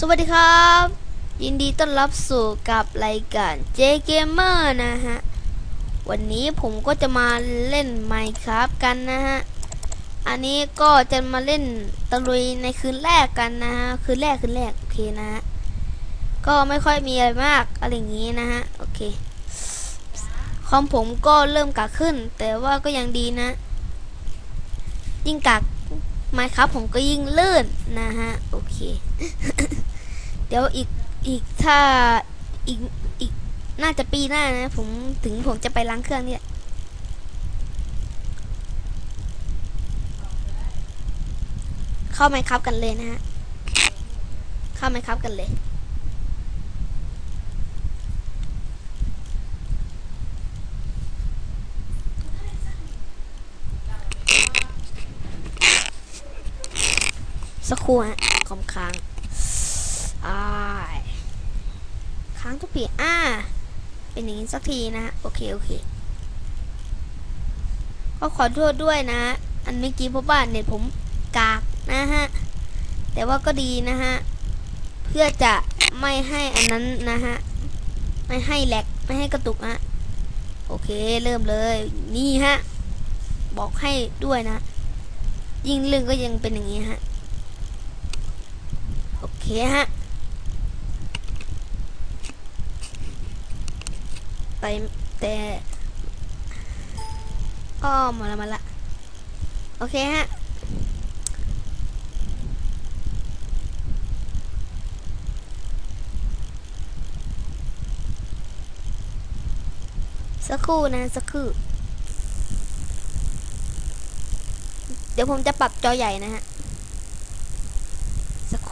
สวัสดีครับ ยินดีต้อนรับสู่กับรายการ J Gamer นะฮะ วันนี้ผมก็จะมาเล่น Minecraft กันนะฮะ อันนี้ก็จะมาเล่นตะลุยในคืนแรกกันนะฮะ คืนแรกคืนแรกโอเคนะฮะ ก็ไม่ค่อยมีอะไรมากอะไรอย่างนี้นะฮะ โอเค คอมผมก็เริ่มกากขึ้น แต่ว่าก็ยังดีนะ ยิ่งกาก ไมครับผมก็ยิ่งลื่นนะฮะ โอเค เดี๋ยวอีกอีกถ้าอีกอีกน่าจะปีหน้านะ ผมถึงผมจะไปล้างเครื่องเนี่ยเข้าไมครับกันเลยนะฮะ เข้าไมครับกันเลย สักครู่ฮะคอมค้างอ่าค้างทุกปีอ่าเป็นอย่างนี้สักทีนะฮะโอเค โอเค ก็ขอโทษด้วยนะ อันเมื่อกี้เพราะว่าเน็ตผมกากนะฮะ แต่ว่าก็ดีนะฮะ เพื่อจะไม่ให้อันนั้นนะฮะ ไม่ให้แหลกไม่ให้กระตุกฮะ โอเค เริ่มเลย นี่ฮะ บอกให้ด้วยนะ ยิ่งเรื่องก็ยังเป็นอย่างนี้ฮะ เคฮะแต่แต่อ้อมาละมาละ โอเคฮะสักครู่นะสักครู่ เดี๋ยวผมจะปรับจอใหญ่นะฮะ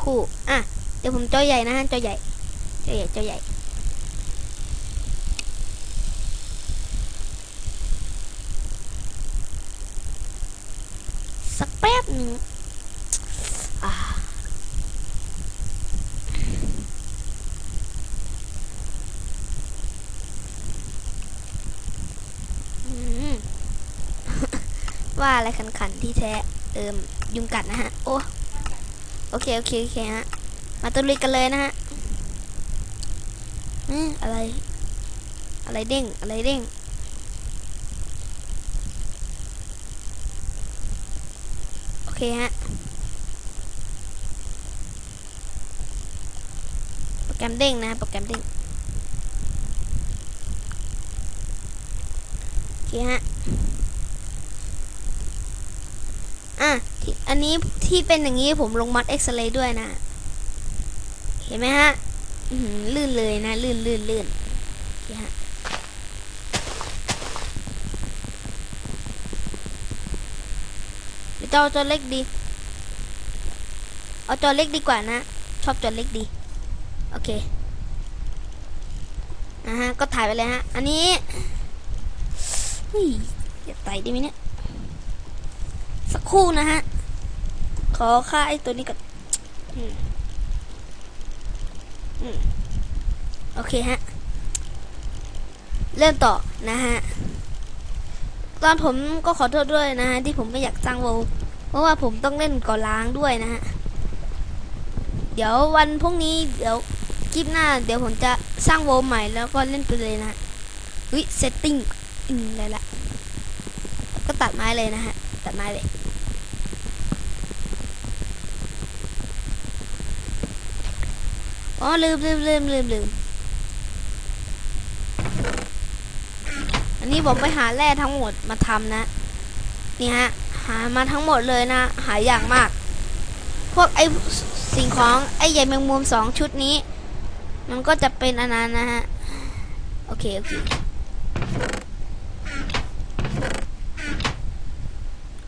คู่ อะ เดี๋ยวผมจอใหญ่นะฮะจอใหญ่จอใหญ่จอใหญ่ สักแป๊บหนึ่งอ่าว่าอะไรขันๆที่แท้ เอิมยุงกัดนะฮะ โอ้ โอเค โอเค โอเคฮะ มาตุลุยกันเลยนะฮะอืมอะไร อะไรเด้ง อะไรเด้ง โอเคฮะ โปรแกรมเด้งนะโปรแกรมเด้ง โอเคฮะ อะ อันนี้ที่เป็นอย่างนี้ผมลงมัดเอ็กซเรย์ด้วยนะ เห็นไหมฮะลื่นเลยนะ ลื่นลื่นลื่นเคฮะจะเอาจอเล็กดี เอาจอเล็กดีกว่านะ ชอบจอเล็กดี โอเคนะฮะ ก็ถ่ายไปเลยฮะ อันนี้เฮ้ยจะไต่ได้ไหมเนี่ย สักครู่นะฮะ อค่าไอ้ตัวนี้ก่อนอืมอืมโอเคฮะ เริ่มต่อนะฮะ ตอนผมก็ขอโทษด้วยนะฮะ ที่ผมไม่อยากสร้างโวเพราะว่าผมต้องเล่นก่อนล้างด้วยนะฮะ เดี๋ยววันพรุ่งนี้เดี๋ยวคลิปหน้า เดี๋ยวผมจะสร้างโวใหม่แล้วก็เล่นไปเลยนะวิเซตติ้งอืมได้ละ ก็ตัดไม้เลยนะฮะ ตัดไม้เลย อ๋อลืมลืมลืมลืมลืมอันนี้ผมไปหาแร่ทั้งหมดมาทำนะนี่ฮะหามาทั้งหมดเลยนะ หายากมาก พวกไอสิ่งของไอใหญ่แมงมุมสองชุดนี้ มันก็จะเป็นอันนั้นนะฮะ โอเค โอเค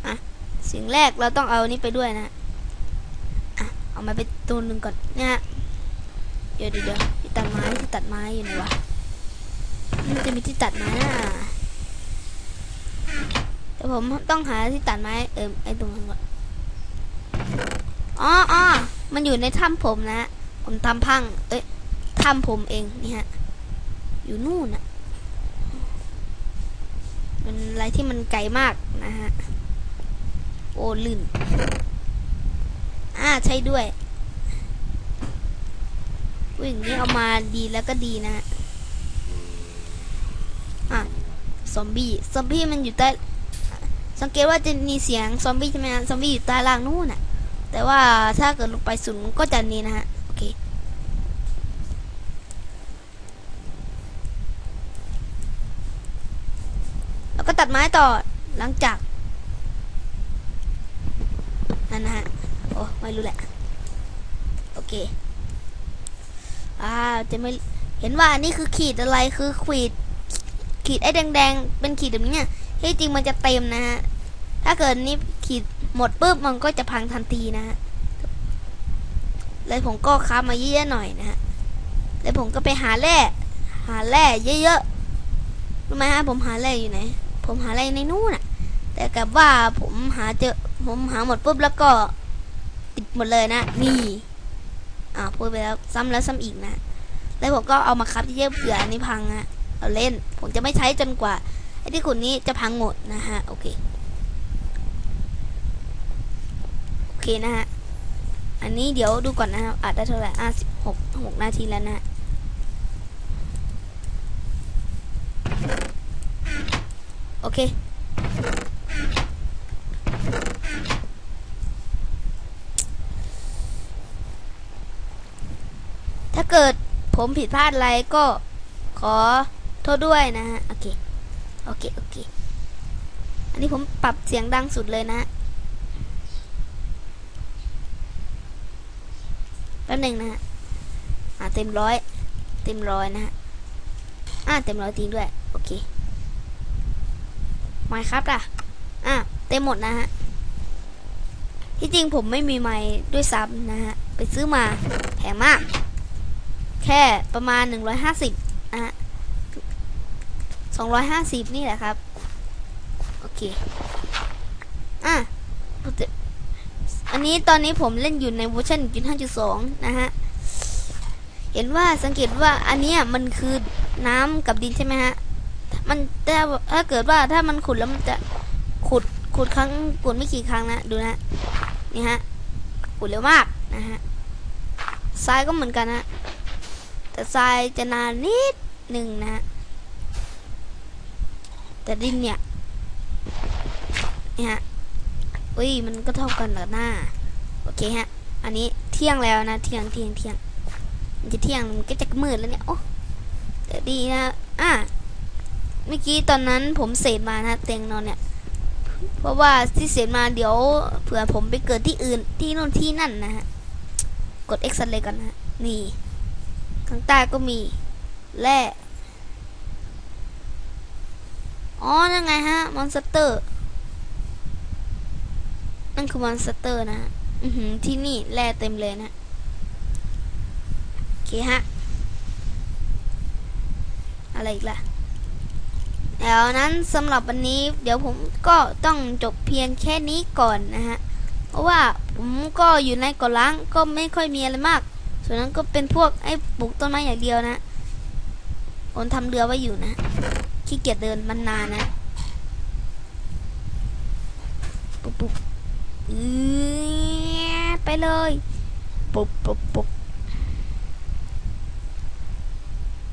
อะสิ่งแรกเราต้องเอานี้ไปด้วยนะอะเอามาไปตัวหนึ่งก่อนเนี่ย เดี๋ยวเดี๋ยวที่ตัดไม้ที่ตัดไม้อยู่ไหนวะมันจะมีที่ตัดไม้นะแต่ผมต้องหาที่ตัดไม้เออไอตรงนั้นก่อนอ๋ออ๋อมันอยู่ในถ้ำผมนะ ผมทำพัง เอ้ยถ้ำผมเองนี่ฮะ อยู่นู่นน่ะมันอะไรที่มันไกลมากนะฮะ โอ้ลื่น อ่าใช่ด้วย อย่างนี้เอามาดีแล้วก็ดีนะฮะอะซอมบี้ซอมบี้มันอยู่ใต้สังเกตว่าจะมีเสียงซอมบี้ใช่ไหมฮะซอมบี้อยู่ใต้ล่างนู่นน่ะ แต่ว่าถ้าเกิดลงไปสุดก็จะนี้นะฮะโอเคแล้วก็ตัดไม้ต่อหลังจากนั่นนะฮะโอ้ไม่รู้แหละโอเค อ่าจะไม่เห็นว่าอันนี้คือขีดอะไรคือขีด ขีดไอ้แดงๆเป็นขีดแบบเนี้ยที่จริงมันจะเต็มนะฮะถ้าเกิดนี้ขีดหมดปุ๊บมันก็จะพังทันทีนะฮะเลยผมก็ค้ามาเยอะๆหน่อยนะฮะแล้วผมก็ไปหาแร่หาแร่เยอะๆรู้ไหมฮะผมหาแร่อยู่ไหนผมหาแร่ในนู่นน่ะแต่กับว่าผมหาเจอผมหาหมดปุ๊บแล้วก็ติดหมดเลยนะนี่ อ่าพูดไปแล้วซ้ำแล้วซ้ำอีกนะ แล้วผมก็เอามาคับเยอะเผื่ออันนี้พังอะเอาเล่น ผมจะไม่ใช้จนกว่าไอ้ที่ขุดนี้จะพังหมดนะฮะ โอเค โอเคนะฮะ อันนี้เดี๋ยวดูก่อนนะครับอาจได้เท่าไหร่อะสิบหกหกนาทีแล้วนะโอเค เกิดผมผิดพลาดอะไรก็ขอโทษด้วยนะฮะ โอเค โอเค โอเค อันนี้ผมปรับเสียงดังสุดเลยนะแป๊บหนึ่งนะฮะ อ่าเต็มร้อย เต็มร้อยนะฮะ อ่าเต็มร้อยจริงด้วย โอเคไมค์ครับล่ะ อ่าเต็มหมดนะฮะ ที่จริงผมไม่มีไม้ด้วยซ้ำนะฮะ ไปซื้อมาแพงมาก แค่ประมาณ 150นะฮะ250 นี่แหละครับ โอเค อะ อันนี้ตอนนี้ผมเล่นอยู่ในเวอร์ชัน1.5.2 นะฮะ เห็นว่าสังเกตว่าอันนี้มันคือน้ำกับดินใช่ไหมฮะ มันถ้าถ้าเกิดว่าถ้ามันขุดแล้วมันจะขุดขุดครั้งขุดไม่กี่ครั้งนะ ดูนะ นี่ฮะ ขุดเร็วมากนะฮะทรายก็เหมือนกันนะ แต่ทรายจะนานนิดหนึ่งนะ แต่ดินเนี่ยนี่ฮะอุ้ยมันก็เท่ากันกับหน้า โอเคฮะ อันนี้เที่ยงแล้วนะ เที่ยงเที่ยงเที่ยงมันจะเที่ยงมันก็จะมืดแล้วเนี่ย โอ้แต่ดีนะ อะ เมื่อกี้ตอนนั้นผมเสร็จมานะเตียงนอนเนี่ย เพราะว่าที่เสร็จมาเดี๋ยวเผื่อผมไปเกิดที่อื่นที่โน่นที่นั่นนะฮะ กด X เลยก่อนนะ นี่ ข้างใต้ก็มีแร่อ๋อ นั่นไงฮะ มอนสเตอร์ นั่นคือมอนสเตอร์นะฮะอือหือที่นี่แร่เต็มเลยนะโอเคฮะ อะไรอีกล่ะแล้วนั้นสำหรับวันนี้ เดี๋ยวผมก็ต้องจบเพียงแค่นี้ก่อนนะฮะ เพราะว่าผมก็อยู่ในก่อล้างก็ไม่ค่อยมีอะไรมาก ส่วนนั้นก็เป็นพวกไอ้ปลูกต้นไม้อย่างเดียวนะผมทำเรือไว้อยู่นะขี้เกียจเดินมันนานนะปุ๊บปุ๊บอือไปเลยปุ๊บปุ๊บปุ๊บ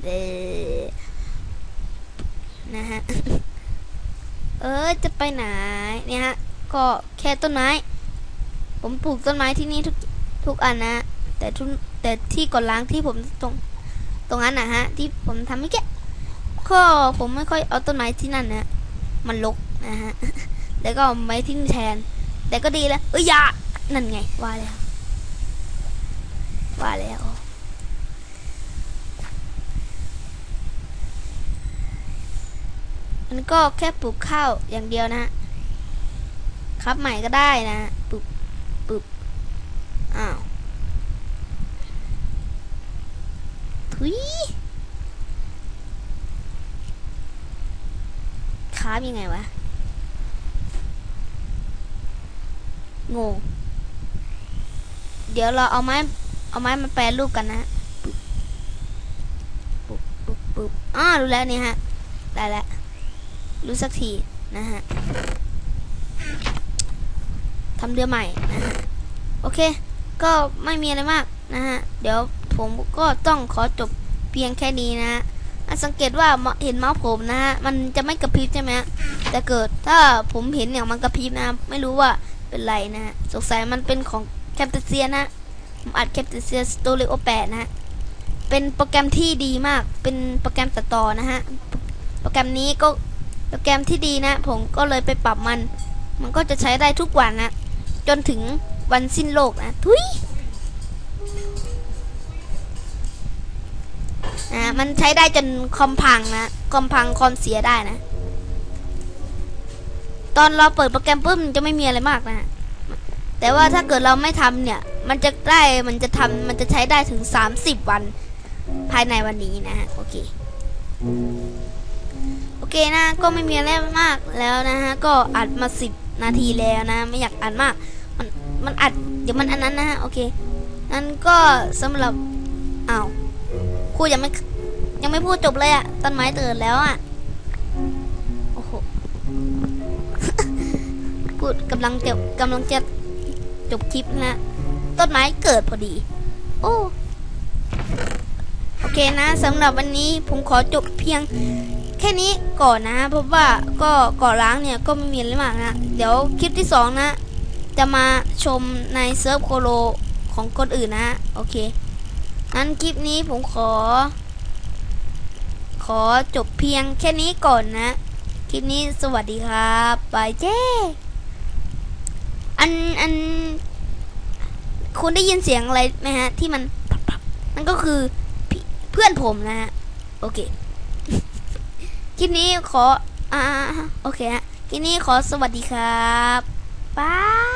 เดนะฮะ เออจะไปไหนเนี่ยฮะ ก็แค่ต้นไม้ ผมปลูกต้นไม้ที่นี่ทุกทุกอันนะ แต่ทุก แต่ที่ก่อนล้างที่ผมตรงตรงนั้นนะฮะ ที่ผมทำไม่แก่ก็ผมไม่ค่อยเอาต้นไม้ที่นั่นนะมันลกนะฮะแล้วก็ไม้ทิ้งแทน แต่ก็ดีแล้วเอ้ยยานั่นไงว่าแล้วว่าแล้วมันก็แค่ปลูกข้าวอย่างเดียวนะ ครับใหม่ก็ได้นะปึบปึบอ้าว ทุยค้าบยังไงวะ งง เดี๋ยวเราเอาไม้ เอาไม้มาแปรรูปกันนะปุ๊บปุ๊บปุ๊บอ้ารู้แล้วนี่ฮะ ได้แล้ว รู้สักทีนะฮะทำเรือใหม่นะฮะ โอเค ก็ไม่มีอะไรมากนะฮะ เดี๋ยว ผมก็ต้องขอจบเพียงแค่นี้นะฮะอะสังเกตว่าเห็นเมาส์ผมนะฮะ มันจะไม่กระพริบใช่ไหมแต่เกิดถ้าผมเห็นเนี่ยมันกระพริบนะ ไม่รู้ว่าเป็นไรนะ สงสัยมันเป็นของแคปเซียนะผมอัดแคปเซียสตูดิโอ8นะฮะ เป็นโปรแกรมที่ดีมาก เป็นโปรแกรมตัดต่อนะฮะ โปรแกรมนี้ก็โปรแกรมที่ดีนะ ผมก็เลยไปปรับมัน มันก็จะใช้ได้ทุกวันนะ จนถึงวันสิ้นโลกนะ ทุย นะมันใช้ได้จนคอมพังนะคอมพังคอมเสียได้นะ ตอนเราเปิดโปรแกรมปุ๊บจะไม่มีอะไรมากนะแต่ว่าถ้าเกิดเราไม่ทำเนี่ย มันจะได้มันจะทำมันจะใช้ได้ถึง 30 วัน ภายในวันนี้นะฮะโอเคโอเคนะก็ไม่มีอะไรมากแล้วนะฮะก็อัดมา 10 นาทีแล้วนะ ไม่อยากอัดมาก มันมันอัดเดี๋ยวมันอันนั้นนะฮะโอเคนั่นก็สำหรับอ้าว ครูยังไม่ยังไม่พูดจบเลยอะต้นไม้ตื่นแล้วอะโอ้โหพูดกำลังจะกำลังจะจบคลิปนะ ต้นไม้เกิดพอดี โอ้โอเคนะสำหรับวันนี้ผมขอจบเพียงแค่นี้ก่อนนะ เพราะว่าก็ก่อล้างเนี่ยก็ไม่มีอะไรมากนะ เดี๋ยวคลิปที่สองนะ จะมาชมในเซิร์ฟโคโลของคนอื่นนะ โอเค งั้นคลิปนี้ผมขอ ขอจบเพียงแค่นี้ก่อนนะ คลิปนี้สวัสดีครับบายเจ้อันอันคุณได้ยินเสียงอะไรไหมฮะ ที่มันนั่นก็คือเพื่อนผมนะฮะ โอเค คลิปนี้ขอ อ่า โอเคฮะ คลิปนี้ขอสวัสดีครับ บาย